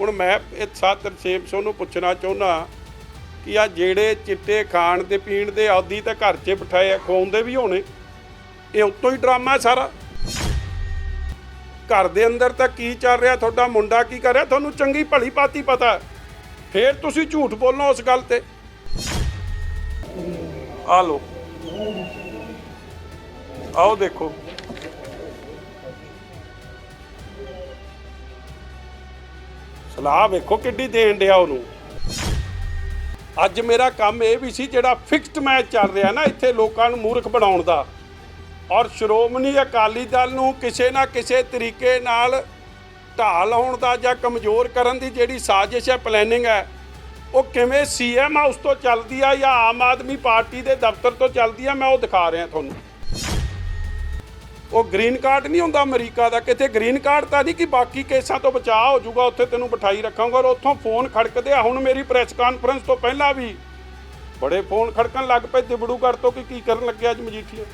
ਹੁਣ ਮੈਂ ਇਹ ਸਾਥ ਤਰਸੇਮ ਸਿੰਘ ਨੂੰ ਪੁੱਛਣਾ ਚਾਹੁੰਦਾ ਕਿ ਆ ਜਿਹੜੇ ਚਿੱਟੇ ਖਾਣ ਦੇ, ਪੀਣ ਦੇ ਆਦੀ ਤਾਂ ਘਰ 'ਚ ਬਿਠਾਏ ਆ ਖਵਾਉਂਦੇ ਵੀ ਹੋਣੇ। ਇਹ ਉੱਤੋਂ ਹੀ ਡਰਾਮਾ ਸਾਰਾ। ਘਰ ਦੇ ਅੰਦਰ ਤਾਂ ਕੀ ਚੱਲ ਰਿਹਾ, ਤੁਹਾਡਾ ਮੁੰਡਾ ਕੀ ਕਰ ਰਿਹਾ? ਤੁਹਾਨੂੰ ਚੰਗੀ ਭਲੀ ਪਾਤੀ ਪਤਾ ਹੈ। ਫੇਰ ਤੁਸੀਂ ਝੂਠ ਬੋਲਣਾ ਉਸ ਗੱਲ ਤੇ। ਆ ਲੋ ਆਓ ਦੇਖੋ। ਸਲਾਹ ਵੇਖੋ ਕਿੱਡੀ ਦੇਣ ਡਿਆ ਉਹਨੂੰ। ਅੱਜ ਮੇਰਾ ਕੰਮ ਇਹ ਵੀ ਸੀ ਜਿਹੜਾ ਫਿਕਸਡ ਮੈਚ ਚੱਲ ਰਿਹਾ ਨਾ ਇੱਥੇ ਲੋਕਾਂ ਨੂੰ ਮੂਰਖ ਬਣਾਉਣ ਦਾ। ਔਰ ਸ਼੍ਰੋਮਣੀ ਅਕਾਲੀ ਦਲ ਨੂੰ ਕਿਸੇ ਨਾ ਕਿਸੇ ਤਰੀਕੇ ਨਾਲ ਢਾਹ ਲਾਉਣ ਦਾ ਜਾਂ ਕਮਜ਼ੋਰ ਕਰਨ ਦੀ ਜਿਹੜੀ ਸਾਜ਼ਿਸ਼ ਹੈ ਪਲੈਨਿੰਗ ਹੈ, ਉਹ ਕਿਵੇਂ ਸੀਐਮ ਹਾਊਸ ਤੋਂ ਚੱਲਦੀ ਆ ਜਾਂ ਆਮ ਆਦਮੀ ਪਾਰਟੀ ਦੇ ਦਫ਼ਤਰ ਤੋਂ ਚੱਲਦੀ ਆ, ਮੈਂ ਉਹ ਦਿਖਾ ਰਿਹਾ ਤੁਹਾਨੂੰ। ਉਹ ਗ੍ਰੀਨ ਕਾਰਡ ਨਹੀਂ ਹੁੰਦਾ ਅਮਰੀਕਾ ਦਾ ਕਿਤੇ ਗ੍ਰੀਨ ਕਾਰਡ ਤਾਂ ਨਹੀਂ ਕਿ ਬਾਕੀ ਕੇਸਾਂ ਤੋਂ ਬਚਾਅ ਹੋ ਜਾਊਗਾ, ਉੱਥੇ ਤੈਨੂੰ ਬਿਠਾਈ ਰੱਖਾਂਗਾ ਔਰ ਉੱਥੋਂ ਫੋਨ ਖੜਕਦੇ ਆ। ਹੁਣ ਮੇਰੀ ਪ੍ਰੈਸ ਕਾਨਫਰੰਸ ਤੋਂ ਪਹਿਲਾਂ ਵੀ ਬੜੇ ਫੋਨ ਖੜਕਣ ਲੱਗ ਪਏ ਦਿਬੜੂਗੜ ਤੋਂ ਕਿ ਕੀ ਕਰਨ ਲੱਗਿਆ ਅੱਜ ਮਜੀਠੀਆ।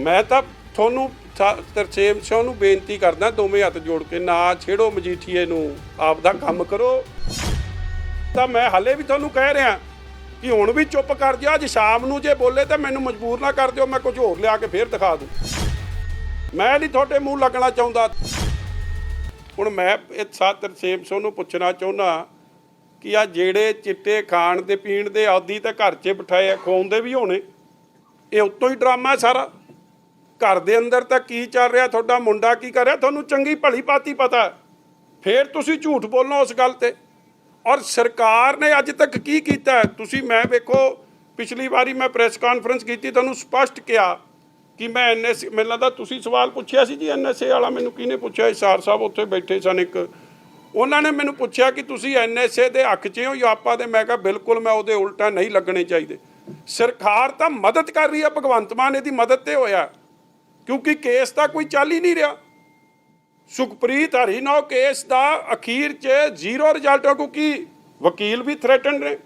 ਮੈਂ ਤਾਂ ਤੁਹਾਨੂੰ ਤਰਸੇਮ ਸਿੰਘ ਨੂੰ ਬੇਨਤੀ ਕਰਦਾ, ਦੋਵੇਂ ਹੱਥ ਜੋੜ ਕੇ ਨਾ ਛੇੜੋ ਮਜੀਠੀਏ ਨੂੰ, ਆਪ ਦਾ ਕੰਮ ਕਰੋ। ਤਾਂ ਮੈਂ ਹਲੇ ਵੀ ਤੁਹਾਨੂੰ ਕਹਿ ਰਿਹਾ ਕਿ ਹੁਣ ਵੀ ਚੁੱਪ ਕਰ ਜਾ ਅੱਜ ਸ਼ਾਮ ਨੂੰ ਜੇ ਬੋਲੇ ਤਾਂ ਮੈਨੂੰ ਮਜਬੂਰ ਨਾ ਕਰ ਦਿਓ, ਮੈਂ ਕੁਝ ਹੋਰ ਲਿਆ ਕੇ ਫੇਰ ਦਿਖਾ ਦੂੰ। ਮੈਂ ਨਹੀਂ ਤੁਹਾਡੇ ਮੂੰਹ ਲੱਗਣਾ ਚਾਹੁੰਦਾ। ਹੁਣ ਮੈਂ ਇਹ ਸਾਥ ਤਰਸੇਮ ਸਿੰਘ ਨੂੰ ਪੁੱਛਣਾ ਚਾਹੁੰਦਾ ਕਿ ਆ ਜਿਹੜੇ ਚਿੱਟੇ ਖਾਣ ਦੇ, ਪੀਣ ਦੇ ਆਦੀ ਤਾਂ ਘਰ 'ਚ ਬਿਠਾਏ ਆ ਖਵਾਉਂਦੇ ਵੀ ਹੋਣੇ। ਇਹ ਉੱਤੋਂ ਹੀ ਡਰਾਮਾ ਹੈ ਸਾਰਾ। ਘਰ ਦੇ ਅੰਦਰ ਤਾਂ ਕੀ ਚੱਲ ਰਿਹਾ, ਤੁਹਾਡਾ ਮੁੰਡਾ ਕੀ ਕਰ ਰਿਹਾ? ਤੁਹਾਨੂੰ ਚੰਗੀ ਭਲੀ ਪਾਤੀ ਪਤਾ। ਹੈ। ਫੇਰ ਤੁਸੀਂ ਝੂਠ ਬੋਲਣਾ ਉਸ ਗੱਲ ਤੇ। ਔਰ ਸਰਕਾਰ ਨੇ ਅੱਜ ਤੱਕ ਕੀ ਕੀਤਾ? ਤੁਸੀਂ ਮੈਂ ਵੇਖੋ, ਪਿਛਲੀ ਵਾਰੀ ਮੈਂ ਪ੍ਰੈਸ ਕਾਨਫਰੰਸ ਕੀਤੀ, ਤੁਹਾਨੂੰ ਸਪਸ਼ਟ ਕਿਹਾ ਕਿ ਮੈਂ ਐਨਐਸਏ ਮੈਨੂੰ ਲੱਗਦਾ ਤੁਸੀਂ ਸਵਾਲ ਪੁੱਛਿਆ ਸੀ ਜੀ ਐਨਐਸਏ ਵਾਲਾ, ਮੈਨੂੰ ਕਿਹਨੇ ਪੁੱਛਿਆ? ਇਸਾਰ ਸਾਹਿਬ ਉੱਥੇ ਬੈਠੇ ਸਨ ਇੱਕ। ਉਹਨਾਂ ਨੇ ਮੈਨੂੰ ਪੁੱਛਿਆ ਕਿ ਤੁਸੀਂ ਐਨਐਸਏ ਦੇ ਹੱਕ 'ਚ ਹੋ ਜਾਂ ਆਪਾਂ ਦੇ? ਮੈਂ ਕਿਹਾ, ਬਿਲਕੁਲ ਮੈਂ ਉਹਦੇ ਉਲਟਾ ਨਹੀਂ ਲੱਗਣੇ ਚਾਹੀਦੇ। ਸਰਕਾਰ ਤਾਂ ਮਦਦ ਕਰ ਰਹੀ ਹੈ ਭਗਵੰਤ ਮਾਨ ਇਹਦੀ ਮਦਦ ਤੇ ਹੋਇਆ। ਕਿਉਂਕਿ ਕੇਸ ਤਾਂ ਕੋਈ ਚੱਲ ਹੀ ਨਹੀਂ ਰਿਹਾ। ਸੁਖਪ੍ਰੀਤ ਹਰੀਨੋ ਕੇਸ ਦਾ ਅਖੀਰ 'ਚ ਜ਼ੀਰੋ ਰਿਜ਼ਲਟ ਹੋ ਕਿਉਂਕਿ ਵਕੀਲ ਵੀ ਥ੍ਰੈਟਨ ਨੇ।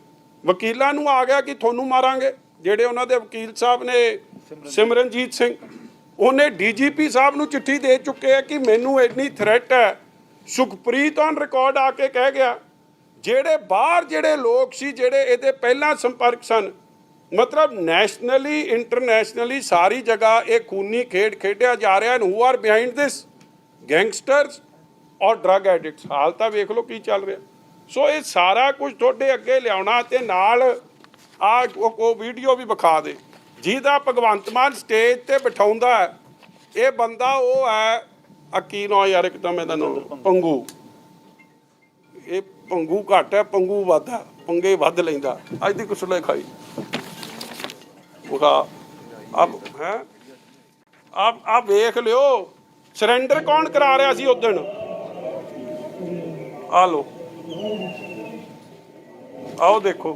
ਵਕੀਲਾਂ ਨੂੰ ਆ ਗਿਆ ਕਿ ਤੁਹਾਨੂੰ ਮਾਰਾਂਗੇ ਜਿਹੜੇ ਉਹਨਾਂ ਦੇ ਵਕੀਲ ਸਾਹਿਬ ਨੇ ਸਿਮਰਨਜੀਤ। ਸਿੰਘ। ਉਹਨੇ ਡੀਜੀਪੀ ਸਾਹਿਬ ਨੂੰ ਚਿੱਠੀ ਦੇ ਚੁੱਕੇ ਆ ਕਿ ਮੈਨੂੰ ਇੰਨੀ ਥ੍ਰੈਟ ਹੈ। ਸੁਖਪ੍ਰੀਤ ਔਨ ਰਿਕਾਰਡ ਆ ਕੇ ਕਹਿ ਗਿਆ ਜਿਹੜੇ ਬਾਹਰ ਜਿਹੜੇ ਲੋਕ ਸੀ ਜਿਹੜੇ ਇਹਦੇ ਪਹਿਲਾਂ ਸੰਪਰਕ ਸਨ ਮਤਲਬ ਨੈਸ਼ਨਲੀ ਇੰਟਰਨੈਸ਼ਨਲੀ ਸਾਰੀ ਜਗ੍ਹਾ ਇਹ ਖੂਨੀ ਖੇਡ ਖੇਡਿਆ ਜਾ ਰਿਹਾ and who are behind this gangsters ਔਰ ਡਰੱਗ ਐਡਿਕਟਸ। ਹਾਲ ਤਾਂ ਵੇਖ ਲਓ ਕੀ ਚੱਲ ਰਿਹਾ। ਸੋ ਇਹ ਸਾਰਾ ਕੁਝ ਤੁਹਾਡੇ ਅੱਗੇ ਲਿਆਉਣਾ ਤੇ ਨਾਲ ਆ ਉਹ ਵੀਡੀਓ ਵੀ ਵਿਖਾ ਦੇ। ਜਿਹਦਾ ਭਗਵੰਤ ਮਾਨ ਸਟੇਜ ਤੇ ਬਿਠਾਉਂਦਾ ਇਹ ਬੰਦਾ ਉਹ ਹੈ ਆ ਕੀ ਨਾਂ ਯਾਰ ਇੱਕ ਤਾਂ ਮੈਂ ਦਾ ਨਾਮ ਪੰਗੂ। ਇਹ ਪੰਗੂ ਘੱਟ ਹੈ ਪੰਗੂ ਵੱਧ ਹੈ। ਪੰਗੇ ਵੱਧ ਲੈਂਦਾ। ਅੱਜ ਦੀ ਕੁਸਲੇ ਖਾਈ ਉਹਦਾ ਆਪ ਹੈ? ਆਪ ਆਪ ਵੇਖ ਲਿਓ। ਸਰੈਂਡਰ ਕੌਣ ਕਰਾ ਰਿਹਾ ਸੀ ਉਦੋਂ ਆ ਲੋ ਆਓ ਦੇਖੋ।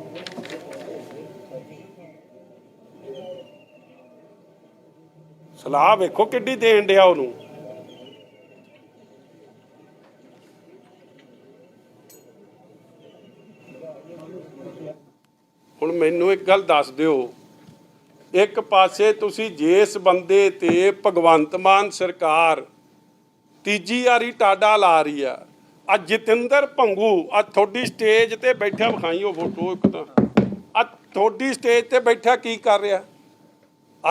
ਸਲਾਹ ਵੇਖੋ ਕਿੱਡੀ ਦੇਣ ਡਿਆ ਉਹਨੂੰ। ਹੁਣ ਮੈਨੂੰ ਇੱਕ ਗੱਲ ਦੱਸ ਦਿਓ। ਇੱਕ ਪਾਸੇ ਤੁਸੀਂ ਜਿਸ ਬੰਦੇ ਤੇ ਭਗਵੰਤ ਮਾਨ ਸਰਕਾਰ ਤੀਜੀ ਵਾਰੀ ਟਾਡਾ ਲਾ ਰਹੀ ਆ। ਆ ਜਤਿੰਦਰ ਭੰਗੂ, ਆ ਤੁਹਾਡੀ ਸਟੇਜ ਤੇ ਬੈਠਾ ਵਿਖਾਈ ਉਹ ਫੋਟੋ ਇੱਕ ਤਾਂ। ਆ ਤੁਹਾਡੀ ਸਟੇਜ ਤੇ ਬੈਠਾ ਕੀ ਕਰ ਰਿਹਾ?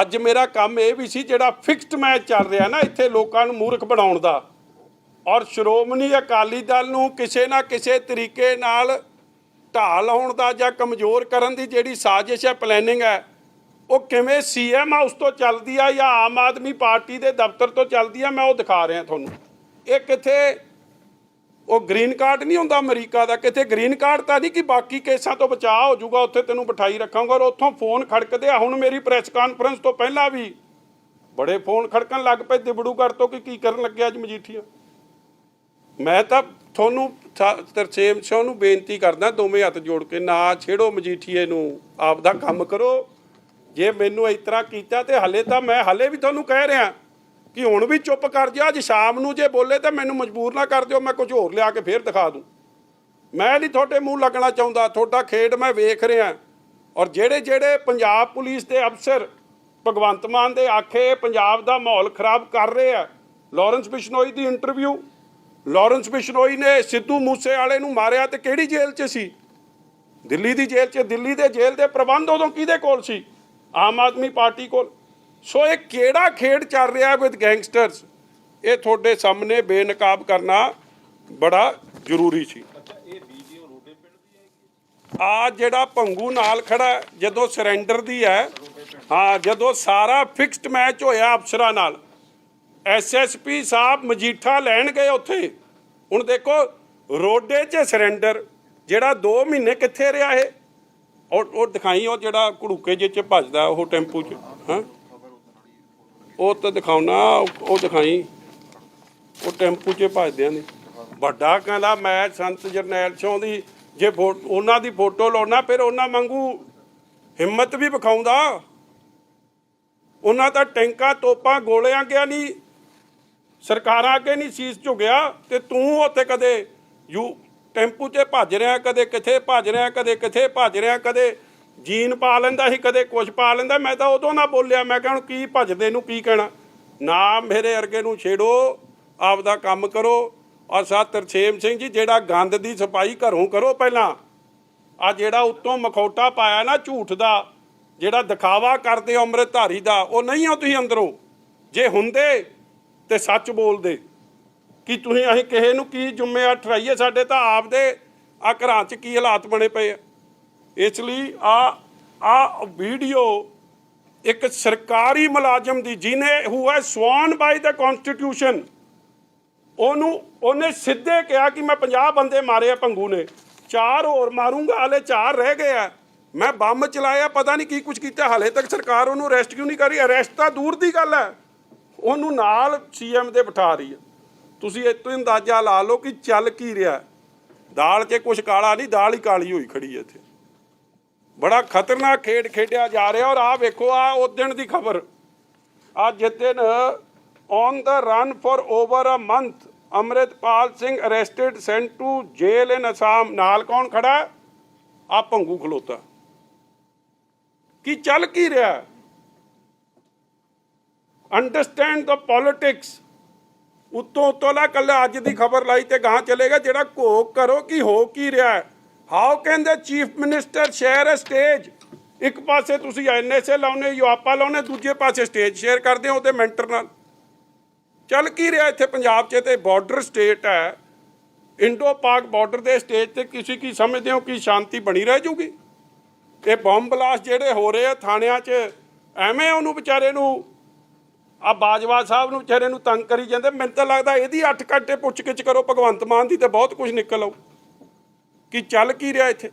ਅੱਜ ਮੇਰਾ ਕੰਮ ਇਹ ਵੀ ਸੀ ਜਿਹੜਾ ਫਿਕਸਡ ਮੈਚ ਚੱਲ ਰਿਹਾ ਨਾ ਇੱਥੇ ਲੋਕਾਂ ਨੂੰ ਮੂਰਖ ਬਣਾਉਣ ਦਾ। ਔਰ ਸ਼੍ਰੋਮਣੀ ਅਕਾਲੀ ਦਲ ਨੂੰ ਕਿਸੇ ਨਾ ਕਿਸੇ ਤਰੀਕੇ ਨਾਲ ਢਾਹ ਲਾਉਣ ਦਾ ਜਾਂ ਕਮਜ਼ੋਰ ਕਰਨ ਦੀ ਜਿਹੜੀ ਸਾਜ਼ਿਸ਼ ਹੈ ਪਲੈਨਿੰਗ ਹੈ ਉਹ ਕਿਵੇਂ ਸੀਐਮ ਹਾਊਸ ਤੋਂ ਚੱਲਦੀ ਆ ਜਾਂ ਆਮ ਆਦਮੀ ਪਾਰਟੀ ਦੇ ਦਫ਼ਤਰ ਤੋਂ ਚੱਲਦੀ ਆ, ਮੈਂ ਉਹ ਦਿਖਾ ਰਿਹਾ ਤੁਹਾਨੂੰ। ਇਹ ਕਿਥੇ, ਉਹ ਗ੍ਰੀਨ ਕਾਰਡ ਨਹੀਂ ਹੁੰਦਾ ਅਮਰੀਕਾ ਦਾ ਕਿਤੇ ਗ੍ਰੀਨ ਕਾਰਡ ਤਾਂ ਨਹੀਂ ਕਿ ਬਾਕੀ ਕੇਸਾਂ ਤੋਂ ਬਚਾਅ ਹੋ ਜਾਊਗਾ, ਉੱਥੇ ਤੈਨੂੰ ਬਿਠਾਈ ਰੱਖਾਂਗਾ ਔਰ ਉੱਥੋਂ ਫੋਨ ਖੜਕਦੇ ਆ। ਹੁਣ ਮੇਰੀ ਪ੍ਰੈਸ ਕਾਨਫਰੰਸ ਤੋਂ ਪਹਿਲਾਂ ਵੀ ਬੜੇ ਫੋਨ ਖੜਕਣ ਲੱਗ ਪਏ ਦਿਬੜੂਗੜ ਤੋਂ ਕਿ ਕੀ ਕਰਨ ਲੱਗਿਆ ਅੱਜ ਮਜੀਠੀਆ। ਮੈਂ ਤਾਂ ਤੁਹਾਨੂੰ ਤਰਸੇਮ ਸਿੰਘ ਨੂੰ ਬੇਨਤੀ ਕਰਦਾ, ਦੋਵੇਂ ਹੱਥ ਜੋੜ ਕੇ ਨਾ ਛੇੜੋ ਮਜੀਠੀਏ ਨੂੰ ਆਪ ਦਾ ਕੰਮ ਕਰੋ ਜੇ ਮੈਨੂੰ ਇਸ ਤਰ੍ਹਾਂ ਕੀਤਾ ਤੇ ਹਲੇ ਤਾਂ ਮੈਂ ਹਲੇ ਵੀ ਤੁਹਾਨੂੰ ਕਹਿ ਰਿਹਾ ਕਿ ਹੁਣ ਵੀ ਚੁੱਪ ਕਰ ਜਾ, ਅੱਜ ਸ਼ਾਮ ਨੂੰ ਜੇ ਬੋਲੇ ਤਾਂ ਮੈਨੂੰ ਮਜਬੂਰ ਨਾ ਕਰ ਦਿਓ, ਮੈਂ ਕੁਝ ਹੋਰ ਲਿਆ ਕੇ ਫੇਰ ਦਿਖਾ ਦੂੰ। ਮੈਂ ਨਹੀਂ ਤੁਹਾਡੇ ਮੂੰਹ ਲੱਗਣਾ ਚਾਹੁੰਦਾ, ਤੁਹਾਡਾ ਖੇਡ ਮੈਂ ਵੇਖ ਰਿਹਾ। ਔਰ ਜਿਹੜੇ ਜਿਹੜੇ ਪੰਜਾਬ ਪੁਲਿਸ ਦੇ ਅਫਸਰ ਭਗਵੰਤ ਮਾਨ ਦੇ ਆਖੇ ਪੰਜਾਬ ਦਾ ਮਾਹੌਲ ਖਰਾਬ ਕਰ ਰਹੇ ਆ, ਲਾਰੈਂਸ ਬਿਸ਼ਨੋਈ ਦੀ ਇੰਟਰਵਿਊ, ਲਾਰੈਂਸ ਬਿਸ਼ਨੋਈ ਨੇ ਸਿੱਧੂ ਮੂਸੇ ਵਾਲੇ ਨੂੰ ਮਾਰਿਆ ਤੇ ਕਿਹੜੀ ਜੇਲ੍ਹ 'ਚ ਸੀ? ਦਿੱਲੀ ਦੀ ਜੇਲ੍ਹ 'ਚ, ਦਿੱਲੀ ਦੇ ਜੇਲ੍ਹ ਦੇ ਪ੍ਰਬੰਧ ਉਦੋਂ ਕਿਹਦੇ ਕੋਲ ਸੀ? ਆਮ ਆਦਮੀ ਪਾਰਟੀ ਕੋਲ। ਸੋ ਇਹ ਕਿਹੜਾ ਖੇਡ ਚੱਲ ਰਿਹਾ ਵਿਦ ਗੈਂਗਸਟਰਸ ਇਹ ਤੁਹਾਡੇ ਸਾਹਮਣੇ ਬੇਨਕਾਬ ਕਰਨਾ ਬੜਾ ਜ਼ਰੂਰੀ ਸੀ। ਆ ਜਿਹੜਾ ਭੰਗੂ ਨਾਲ ਖੜਾ ਜਦੋਂ ਸਰੈਂਡਰ ਦੀ ਹੈ, ਹਾਂ, ਜਦੋਂ ਸਾਰਾ ਫਿਕਸਡ ਮੈਚ ਹੋਇਆ ਅਫਸਰਾਂ ਨਾਲ ਐਸਐਸਪੀ ਸਾਹਿਬ ਮਜੀਠਾ ਲੈਣ ਗਏ ਉੱਥੇ। ਹੁਣ ਦੇਖੋ, ਰੋਡੇ 'ਚ ਸਰੈਂਡਰ ਜਿਹੜਾ 2 ਮਹੀਨੇ ਕਿੱਥੇ ਰਿਹਾ ਇਹ? ਉਹ ਉਹ ਦਿਖਾਈ ਉਹ ਜਿਹੜਾ ਘੜੂਕੇ ਜਿਹੇ 'ਚ ਭੱਜਦਾ ਉਹ ਟੈਂਪੂ 'ਚ, ਹਾਂ? ਉਹ ਤਾਂ ਦਿਖਾਉਣਾ, ਉਹ ਦਿਖਾਈ। ਉਹ ਟੈਂਪੂ 'ਚ ਭੱਜਦਿਆਂ ਨੇ। ਵੱਡਾ ਕਹਿੰਦਾ, ਮੈਂ ਸੰਤ ਜਰਨੈਲ ਸਿੰਘ ਦੀ, ਜੇ ਫੋ- ਉਹਨਾਂ ਦੀ ਫੋਟੋ ਲਾਉਣਾ, ਫਿਰ ਉਹਨਾਂ ਵਾਂਗੂ ਹਿੰਮਤ ਵੀ ਵਿਖਾਉਂਦਾ। ਉਹਨਾਂ ਦਾ ਟੈਂਕਾਂ, ਤੋਪਾਂ ਗੋਲਿਆਂ ਗਿਆ ਨਹੀਂ, ਸਰਕਾਰਾਂ ਅੱਗੇ ਨਹੀਂ ਸੀਸ ਝੁਕਿਆ ਤੇ ਤੂੰ ਉੱਥੇ ਕਦੇ ਯੂ ਟੈਂਪੂ 'ਚ ਭੱਜ ਰਿਹਾ, ਕਦੇ ਕਿਥੇ ਭੱਜ ਰਿਹਾ, ਕਦੇ ਕਿਥੇ ਭੱਜ ਰਿਹਾ, ਕਦੇ ਜੀਨ ਪਾ ਲੈਂਦਾ ਸੀ, ਕਦੇ ਕੁਛ ਪਾ ਲੈਂਦਾ। ਮੈਂ ਤਾਂ ਉਦੋਂ ਨਾ ਬੋਲਿਆ, ਮੈਂ ਕਿਹਾ, ਹੁਣ ਕੀ ਭੱਜਦੇ ਨੂੰ ਕੀ ਕਹਿਣਾ? ਨਾ ਮੇਰੇ ਅਰਗੇ ਨੂੰ ਛੇੜੋ, ਆਪਦਾ ਕੰਮ ਕਰੋ। ਔਰ ਸਾਥ ਤਰਸੇਮ ਸਿੰਘ ਜੀ, ਜਿਹੜਾ ਗੰਦ ਦੀ ਸਫ਼ਾਈ ਘਰੋਂ ਕਰੋ ਪਹਿਲਾਂ। ਆ ਜਿਹੜਾ ਉੱਤੋਂ ਮਖੌਟਾ ਪਾਇਆ ਨਾ ਝੂਠ ਦਾ, ਜਿਹੜਾ ਦਿਖਾਵਾ ਕਰਦੇ ਹੋ ਅੰਮ੍ਰਿਤਧਾਰੀ ਦਾ, ਉਹ ਨਹੀਂ ਹੋ ਤੁਸੀਂ ਅੰਦਰੋਂ। ਜੇ ਹੁੰਦੇ ਤੇ ਸੱਚ ਬੋਲਦੇ। ਕਿ ਤੁਸੀਂ ਅਸੀਂ ਕਿਸੇ ਨੂੰ ਕੀ ਜ਼ਿੰਮੇਵਾਰ ਠਰਾਈਏ ਸਾਡੇ ਤਾਂ ਆਪਦੇ ਆ ਘਰਾਂ 'ਚ ਕੀ ਹਾਲਾਤ ਬਣੇ ਪਏ ਆ। ਇਸ ਲਈ ਆ ਆ ਵੀਡੀਓ ਇੱਕ ਸਰਕਾਰੀ ਮੁਲਾਜ਼ਮ ਦੀ, ਜਿਹਨੇ ਹੂ ਹੈ ਸਵਾਨ ਬਾਈ ਦਾ ਕਨਸਟੀਟਿਊਸ਼ਨ ਉਹਨੂੰ, ਉਹਨੇ ਸਿੱਧੇ ਕਿਹਾ ਕਿ ਮੈਂ 50 ਬੰਦੇ ਮਾਰੇ ਆ ਭੰਗੂ ਨੇ। ਚਾਰ ਹੋਰ ਮਾਰੂੰਗਾ, ਹਲੇ ਚਾਰ ਰਹਿ ਗਏ ਆ। ਮੈਂ ਬੰਬ ਚਲਾਇਆ, ਪਤਾ ਨਹੀਂ ਕੀ ਕੁਝ ਕੀਤਾ, ਹਲੇ ਤੱਕ ਸਰਕਾਰ ਉਹਨੂੰ ਅਰੈਸਟ ਕਿਉਂ ਨਹੀਂ ਕਰ? ਰਹੀ ਅਰੈਸਟ ਤਾਂ ਦੂਰ ਦੀ ਗੱਲ ਹੈ। ਉਹਨੂੰ ਨਾਲ ਸੀਐਮ ਦੇ ਬਿਠਾ ਰਹੀ ਹੈ। ਤੁਸੀਂ ਇਹ ਤੋਂ ਅੰਦਾਜ਼ਾ ਲਾ ਲਓ ਕਿ ਚੱਲ ਕੀ ਰਿਹਾ ਦਾਲ 'ਚ ਕੁਝ ਕਾਲਾ ਨਹੀਂ, ਦਾਲ ਹੀ ਕਾਲੀ ਹੋਈ ਖੜੀ ਹੈ ਇੱਥੇ। ਬੜਾ ਖਤਰਨਾਕ ਖੇਡ ਖੇਡਿਆ ਜਾ ਰਿਹਾ ਔਰ ਆਹ ਵੇਖੋ ਆ ਉਸ ਦਿਨ ਦੀ ਖਬਰ। ਆ ਜਿਸ on the run for over a month Amritpal Singh arrested sent to jail in Assam. ਨਾਲ ਕੌਣ ਖੜਾ ਹੈ? ਆ ਭੰਗੂ ਖਲੋਤਾ। ਕੀ ਚੱਲ ਕੀ ਰਿਹਾ ਅੰਡਰਸਟੈਂਡ ਦ ਪੋਲਿਟਿਕਸ ਉੱਤੋਂ ਉੱਤੋਂ ਲਾ ਕੱਲ ਅੱਜ ਦੀ ਖਬਰ ਲਾਈ ਤੇ ਗਾਂ ਚਲੇਗਾ ਜਿਹੜਾ ਘੋਖ ਕਰੋ ਕਿ ਹੋ ਕੀ ਰਿਹਾ how can the chief minister share a stage. ਇੱਕ ਪਾਸੇ ਤੁਸੀਂ ਐਨਐਸਏ ਲਾਉਨੇ ਯੂਆਪਾ ਲਾਉਨੇ ਦੂਜੇ ਪਾਸੇ ਸਟੇਜ ਸ਼ੇਅਰ ਕਰਦੇ ਹੋ ਉਹਦੇ ਮੈਂਟਰ ਨਾਲ। ਚੱਲ ਕੀ ਰਿਹਾ ਇੱਥੇ ਪੰਜਾਬ 'ਚ ਤੇ ਬਾਰਡਰ ਸਟੇਟ ਹੈ। ਇੰਡੋ ਪਾਕ ਬਾਰਡਰ ਦੇ ਸਟੇਜ ਤੇ ਕਿਸੇ ਕੀ ਸਮਝਦੇ ਹੋ ਕਿ ਸ਼ਾਂਤੀ ਬਣੀ ਰਹਿ ਜੂਗੀ? ਇਹ ਬੰਬ ਬਲਾਸਟ ਜਿਹੜੇ ਹੋ ਰਹੇ ਆ ਥਾਣਿਆਂ 'ਚ, ਐਵੇਂ ਉਹਨੂੰ ਵਿਚਾਰੇ ਨੂੰ ਆ ਬਾਜਵਾ ਸਾਹਿਬ ਨੂੰ ਵਿਚਾਰੇ ਨੂੰ ਤੰਗ ਕਰੀ ਜਾਂਦੇ। ਮੈਨੂੰ ਤਾਂ ਲੱਗਦਾ ਇਹਦੀ 8 ਘੰਟੇ ਪੁੱਛਗਿੱਛ ਕਰੋ, ਭਗਵੰਤ ਮਾਨ ਦੀ ਤੇ ਬਹੁਤ ਕੁਝ ਨਿਕਲ ਆਊ। ਕਿ ਚੱਲ ਕੀ ਰਿਹਾ ਇੱਥੇ?